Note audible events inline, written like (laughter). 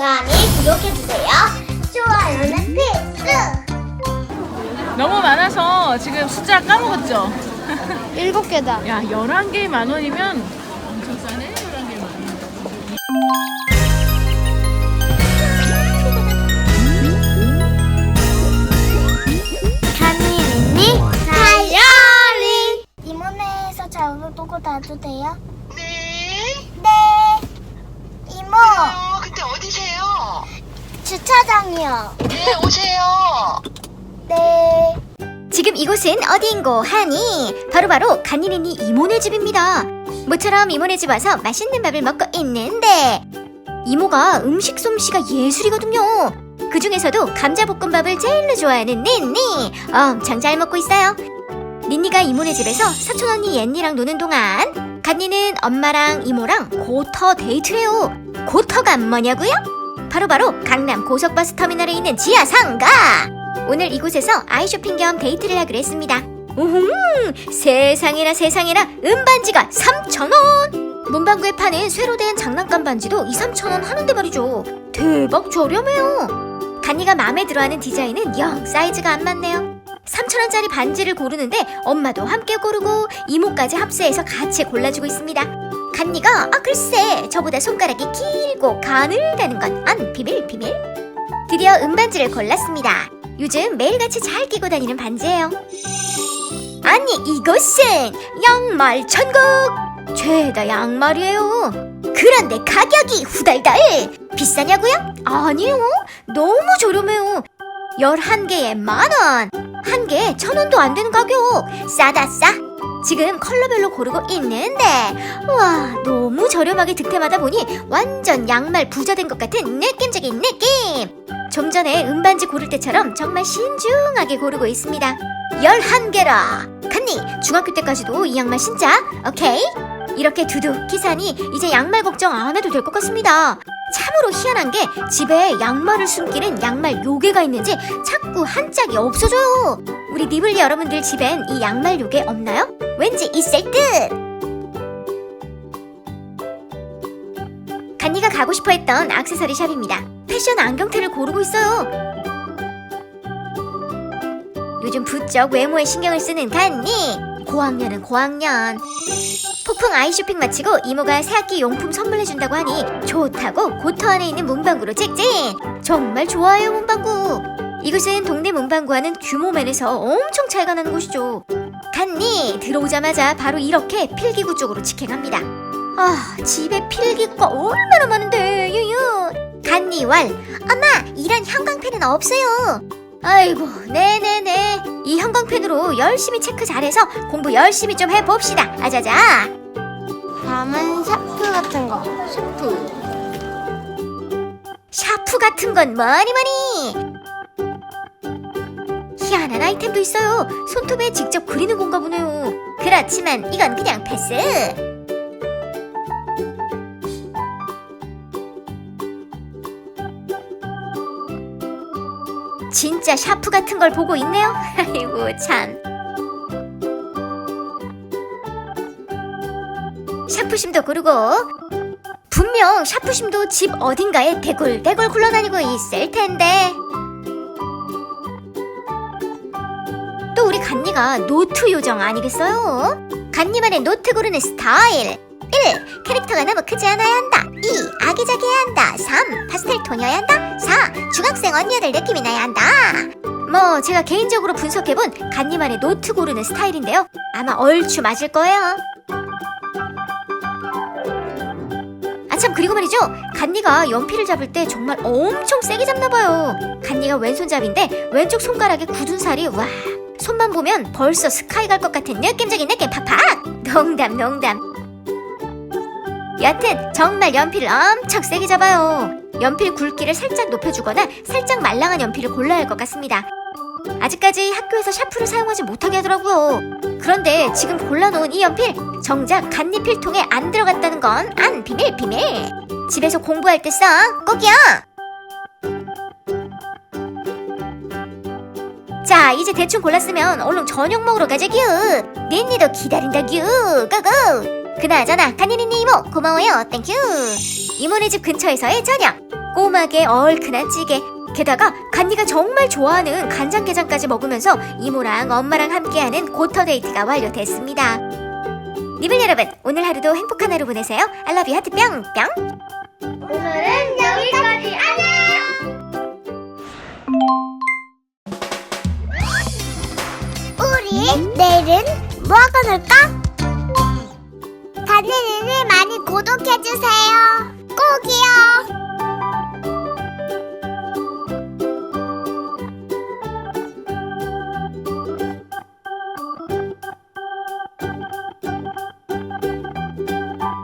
많이 구독해주세요. 좋아요는 필수! 너무 많아서 지금 숫자 까먹었죠? (laughs) 일곱 개다. 야, 11개에 만 원이면 엄청 싸네, 11개에 만 원. 다이어리 이모네에서 자우로 보고 놔도 돼요? 네. 네 이모 어, 근데 어디세요? 주차장이요 네, 오세요. 네 지금 이곳은 어디인고 하니 바로 바로 간이린이 이모네 집입니다. 모처럼 이모네 집 와서 맛있는 밥을 먹고 있는데 이모가 음식 솜씨가 예술이거든요. 그 중에서도 감자볶음밥을 제일로 좋아하는 닌니 엄청 잘 먹고 있어요. 닌니가 이모네 집에서 사촌 언니 옌니랑 노는 동안 간니는 엄마랑 이모랑 고터 데이트래요. 고터가 뭐냐고요? 바로 바로 강남 고속버스 터미널에 있는 지하 상가. 오늘 이곳에서 아이쇼핑 겸 데이트를 하기로 했습니다. 우흥! 세상에나 세상에나 은반지가 3,000원! 문방구에 파는 쇠로 된 장난감 반지도 2, 3,000원 하는데 말이죠. 대박 저렴해요. 간이가 마음에 들어하는 디자인은 영 사이즈가 안 맞네요. 3,000원짜리 반지를 고르는데 엄마도 함께 고르고 이모까지 합세해서 같이 골라주고 있습니다. 간니가 아 글쎄 저보다 손가락이 길고 가늘다는 건 안 비밀 비밀. 드디어 은반지를 골랐습니다. 요즘 매일같이 잘 끼고 다니는 반지예요. 아니 이것은 양말 천국 죄다 양말이에요. 그런데 가격이 후달달 비싸냐고요? 아니요 너무 저렴해요. 11개에 만원 한 개에 천원도 안 되는 가격 싸다 싸 지금 컬러별로 고르고 있는데. 와 너무 저렴하게 득템하다 보니 완전 양말 부자 된 것 같은 느낌적인 느낌. 좀 전에 은반지 고를 때처럼 정말 신중하게 고르고 있습니다. 11개라. 간니 중학교 때까지도 이 양말 신자. 오케이? 이렇게 두둑히 사니 이제 양말 걱정 안 해도 될 것 같습니다. 참으로 희한한 게 집에 양말을 숨기는 양말 요괴가 있는지 자꾸 한 짝이 없어져요. 우리 니블리 여러분들 집엔 이 양말 요괴 없나요? 왠지 있을 듯. 간니가 가고 싶어 했던 액세서리 샵입니다. 패션 안경테를 고르고 있어요. 요즘 부쩍 외모에 신경을 쓰는 간니. 고학년은 고학년. 폭풍 아이쇼핑 마치고 이모가 새학기 용품 선물해준다고 하니 좋다고 고터 안에 있는 문방구로 직진 정말 좋아요 문방구. 이곳은 동네 문방구와는 규모 면에서 엄청 차이가 나는 곳이죠 간니? 들어오자마자 바로 이렇게 필기구 쪽으로 직행합니다. 아 집에 필기구가 얼마나 많은데 유유. 간니왈 엄마 이런 형광펜은 없어요. 아이고 네네네. 이 형광펜으로 열심히 체크 잘해서 공부 열심히 좀 해봅시다. 아자자. 다음은 샤프 같은 거 샤프. 샤프 같은 건 뭐니 뭐니 희한한 아이템도 있어요. 손톱에 직접 그리는 건가 보네요. 그렇지만 이건 그냥 패스. 진짜 샤프 같은 걸 보고 있네요? (laughs) 아이고 참. 샤프심도 고르고. 분명 샤프심도 집 어딘가에 대굴대굴 굴러다니고 있을 텐데. 또 우리 간니가 노트 요정 아니겠어요? 간니만의 노트 고르는 스타일. 1. 캐릭터가 너무 크지 않아야 한다. 2. 아기자기해야 한다. 3. 파스텔 톤이어야 한다. 4. 중학생 언니들 느낌이 나야 한다. 뭐 제가 개인적으로 분석해본 간니만의 노트 고르는 스타일인데요. 아마 얼추 맞을 거예요. 아참 그리고 말이죠 간니가 연필을 잡을 때 정말 엄청 세게 잡나봐요 간니가 왼손잡인데 왼쪽 손가락에 굳은 살이 와 손만 보면 벌써 스카이 갈 것 같은 느낌적인 느낌 팍팍! 농담 농담. 여튼 정말 연필을 엄청 세게 잡아요. 연필 굵기를 살짝 높여주거나 살짝 말랑한 연필을 골라야 할 것 같습니다. 아직까지 학교에서 샤프를 사용하지 못하게 하더라고요. 그런데 지금 골라놓은 이 연필 정작 간니 필통에 안 들어갔다는 건 안 비밀 비밀. 집에서 공부할 때 써 꼭이야 자 이제 대충 골랐으면 얼른 저녁 먹으러 가자 규 닌니도 기다린다 규 고고. 그나저나 간니니니 이모 고마워요. 땡큐 이모네 집 근처에서의 저녁. 꼬막에 얼큰한 찌개, 게다가 간디가 정말 좋아하는 간장게장까지 먹으면서 이모랑 엄마랑 함께하는 고터 데이트가 완료됐습니다. 니블 여러분, 오늘 하루도 행복한 하루 보내세요. 알라뷰 하트 뿅 뿅! 오늘은 여 우리 내일은 뭐 하고 놀까? 다니는을 많이 구독해주세요. 꼭이요.